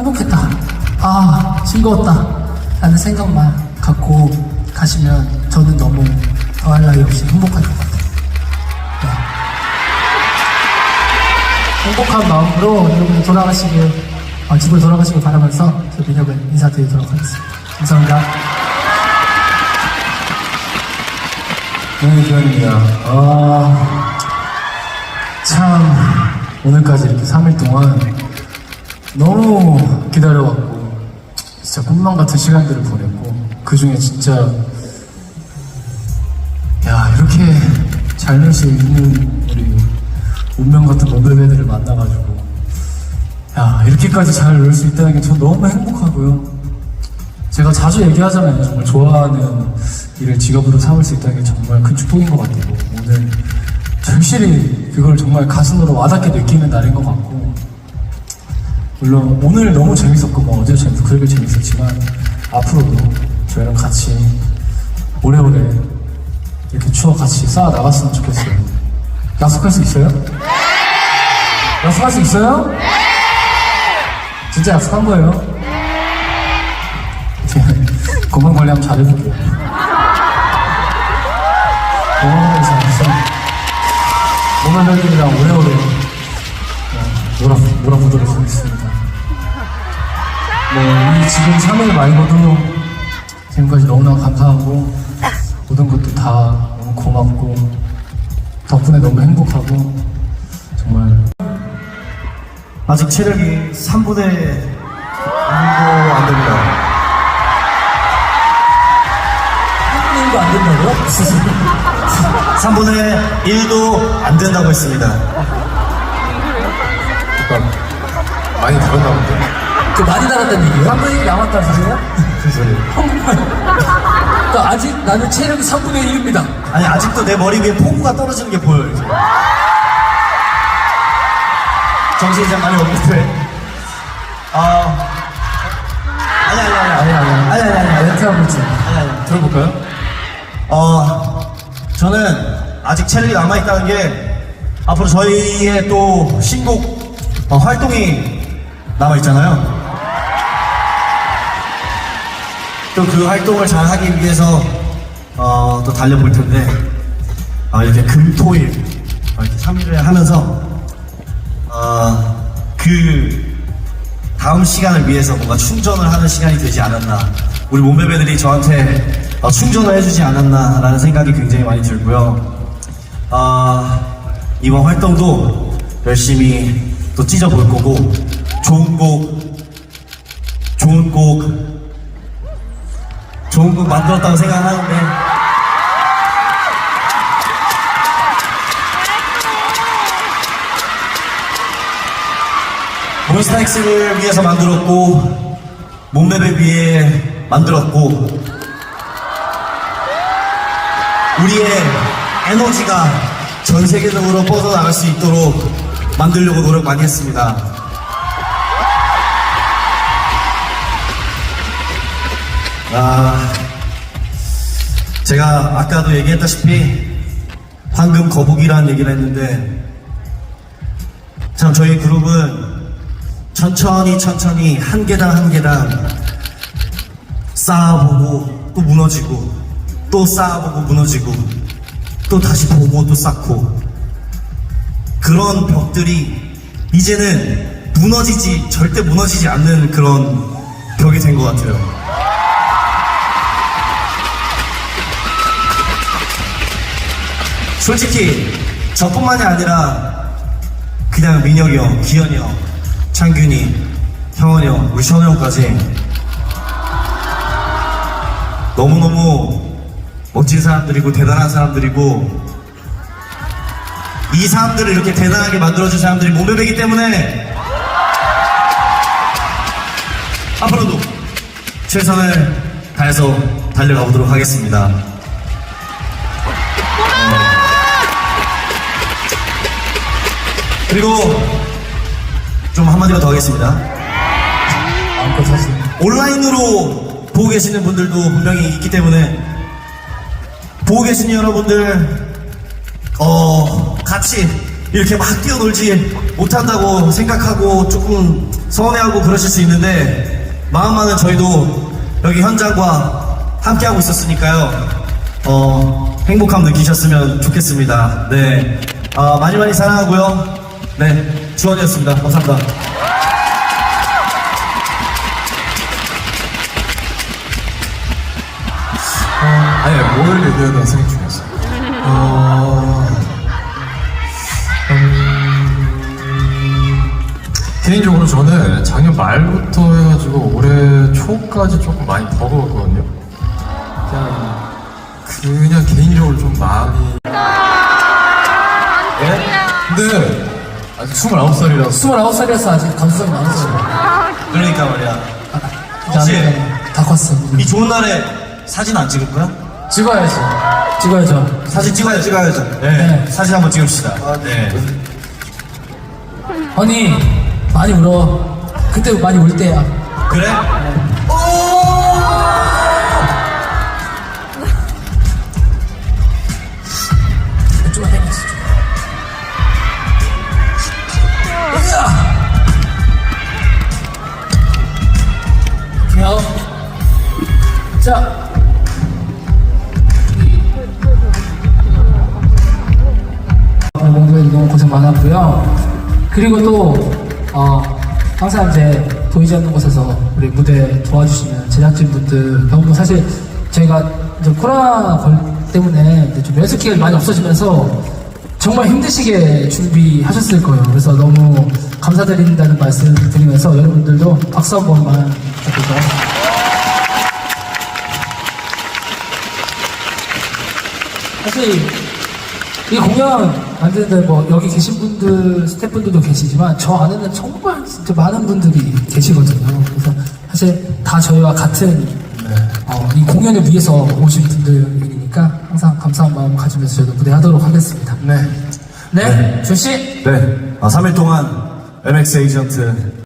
행복했다. 아, 즐거웠다. 라는 생각만 갖고 가시면 저는 너무 더할 나위 없이 행복할 것 같아요. 네. 행복한 마음으로 여러분 돌아가시길, 어, 집으로 돌아가시길 바라면서 저 민혁을 인사드리도록 하겠습니다. 감사합니다. 네, 기현입니다. 아, 참, 오늘까지 이렇게 3일 동안 너무 기다려왔고, 진짜 꿈만 같은 시간들을 보냈고, 그 중에 진짜, 야, 이렇게 잘놀수 있는 우리 운명 같은 모델배들을 만나가지고, 야, 이렇게까지 잘 놀 수 있다는 게전 너무 행복하고요. 제가 자주 얘기하잖아요. 정말 좋아하는 일을 직업으로 삼을 수 있다는 게 정말 큰 축복인 것 같고 오늘 절실히 그걸 정말 가슴으로 와닿게 느끼는 날인 것 같고 물론 오늘 너무 재밌었고 뭐 어제 재밌었고 그렇게 재밌었지만 앞으로도 저희랑 같이 오래오래 이렇게 추억 같이 쌓아 나갔으면 좋겠어요. 약속할 수 있어요? 약속할 수 있어요? 진짜 약속한 거예요? 건강 관리 한번 잘해볼게요. 건강 관리 잘해서 모나별들이랑 오래오래 어, 놀아, 놀아보도록 하겠습니다. 뭐, 이 지금 3일 말고도 지금까지 너무나 감사하고 모든 것도 다 너무 고맙고 덕분에 너무 행복하고 정말 아직 체력이 3분의 1도 안 됩니다. 1도 안 된다고요? 3분의 1도 안 된다고 했습니다. 많이 들었나 본데? 그 많이 달았다는 얘기예요? 3분의 1 남았다는 소리야? 무슨 소리예요? 그러니까 아직 나는 체력이 3분의 1입니다. 아니 아직도 내 머리 위에 폭우가 떨어지는 게 보여요. 이제. 정신이 좀 많이 없는데. 아 아니 아니 아니 아니 아니 아니 아니 아니 아니 멘트 한번 좀 아니 아니. 들어볼까요? 어, 저는 아직 체력이 남아 있다는 게 앞으로 저희의 또 신곡 어, 활동이 남아 있잖아요. 또 그 활동을 잘 하기 위해서 어, 또 달려볼 텐데 어, 이렇게 금토일 어, 이렇게 3일을 하면서 어, 그 다음 시간을 위해서 뭔가 충전을 하는 시간이 되지 않았나. 우리 몸베베들이 저한테 어, 충전을 해주지 않았나라는 생각이 굉장히 많이 들고요. 아, 이번 활동도 열심히 또 찢어볼 거고, 좋은 곡, 만들었다고 생각하는데, 몬스타엑스를 위해서 만들었고 몸베베 위해 만들었고 우리의 에너지가 전 세계적으로 뻗어나갈 수 있도록 만들려고 노력 많이 했습니다. 아, 제가 아까도 얘기했다시피 황금 거북이라는 얘기를 했는데 참 저희 그룹은 천천히 천천히 한 계단 한 계단 쌓아보고 또 무너지고 또 쌓아보고 무너지고 또 다시 보고 또 쌓고 그런 벽들이 이제는 무너지지 절대 무너지지 않는 그런 벽이 된 것 같아요. 솔직히 저뿐만이 아니라 그냥 민혁이 형, 기현이 형, 창균이, 형원이 형, 우리 션우 형까지 너무너무 멋진 사람들이고 대단한 사람들이고 이 사람들을 이렇게 대단하게 만들어준 사람들이 몸베베기 때문에 앞으로도 최선을 다해서 달려가 보도록 하겠습니다. 그리고 좀 한마디만 더 하겠습니다. 마음껏 하세요. 온라인으로 보고 계시는 분들도 분명히 있기 때문에 보고 계시는 여러분들 어 같이 이렇게 막 뛰어놀지 못한다고 생각하고 조금 서운해하고 그러실 수 있는데 마음만은 저희도 여기 현장과 함께하고 있었으니까요. 어, 행복함 느끼셨으면 좋겠습니다. 네. 아, 많이 많이 사랑하고요. 네. 주원이었습니다. 감사합니다. 아니, 뭘 얘기하다 생각 중이었어요. 어, 음, 개인적으로 저는 작년 말부터 해가지고 올해 초까지 조금 많이 버거웠거든요. 그냥, 그냥 개인적으로 좀 마음이. 예? 근데, 아직 29살이라서. 29살이라서 아직 감수성이 많았어요. 그러니까 말이야. 혹시 돼. 다 컸어. 이 좋은 날에 사진 안 찍을 거야? 찍어야지. 찍어야죠. 사진 찍어야 찍어야죠. 네. 네. 사진 한번 찍읍시다. 네. 언니, 많이 울어. 그때 많이 울 때야. 그래? 자. 몽도에 너무 고생 많았고요. 그리고 또 어, 항상 이제 보이지 않는 곳에서 우리 무대 도와주시는 제작진분들 너무 사실 저희가 이제 코로나 걸 때문에 이제 좀 연습 기간이 많이 없어지면서 정말 힘드시게 준비하셨을 거예요. 그래서 너무 감사드린다는 말씀 드리면서 여러분들도 박수 한 번만 부탁드릴까요? 사실 이 공연 만드는데 뭐 여기 계신 분들 스태프분들도 계시지만 저 안에는 정말 진짜 많은 분들이 계시거든요. 그래서 사실 다 저희와 같은 어, 이 공연을 위해서 오신 분들이니까 항상 감사한 마음 가지면서 저희도 무대하도록 하겠습니다. 네. 네, 조씨. 네. 아, 3일 동안 MX 에이전트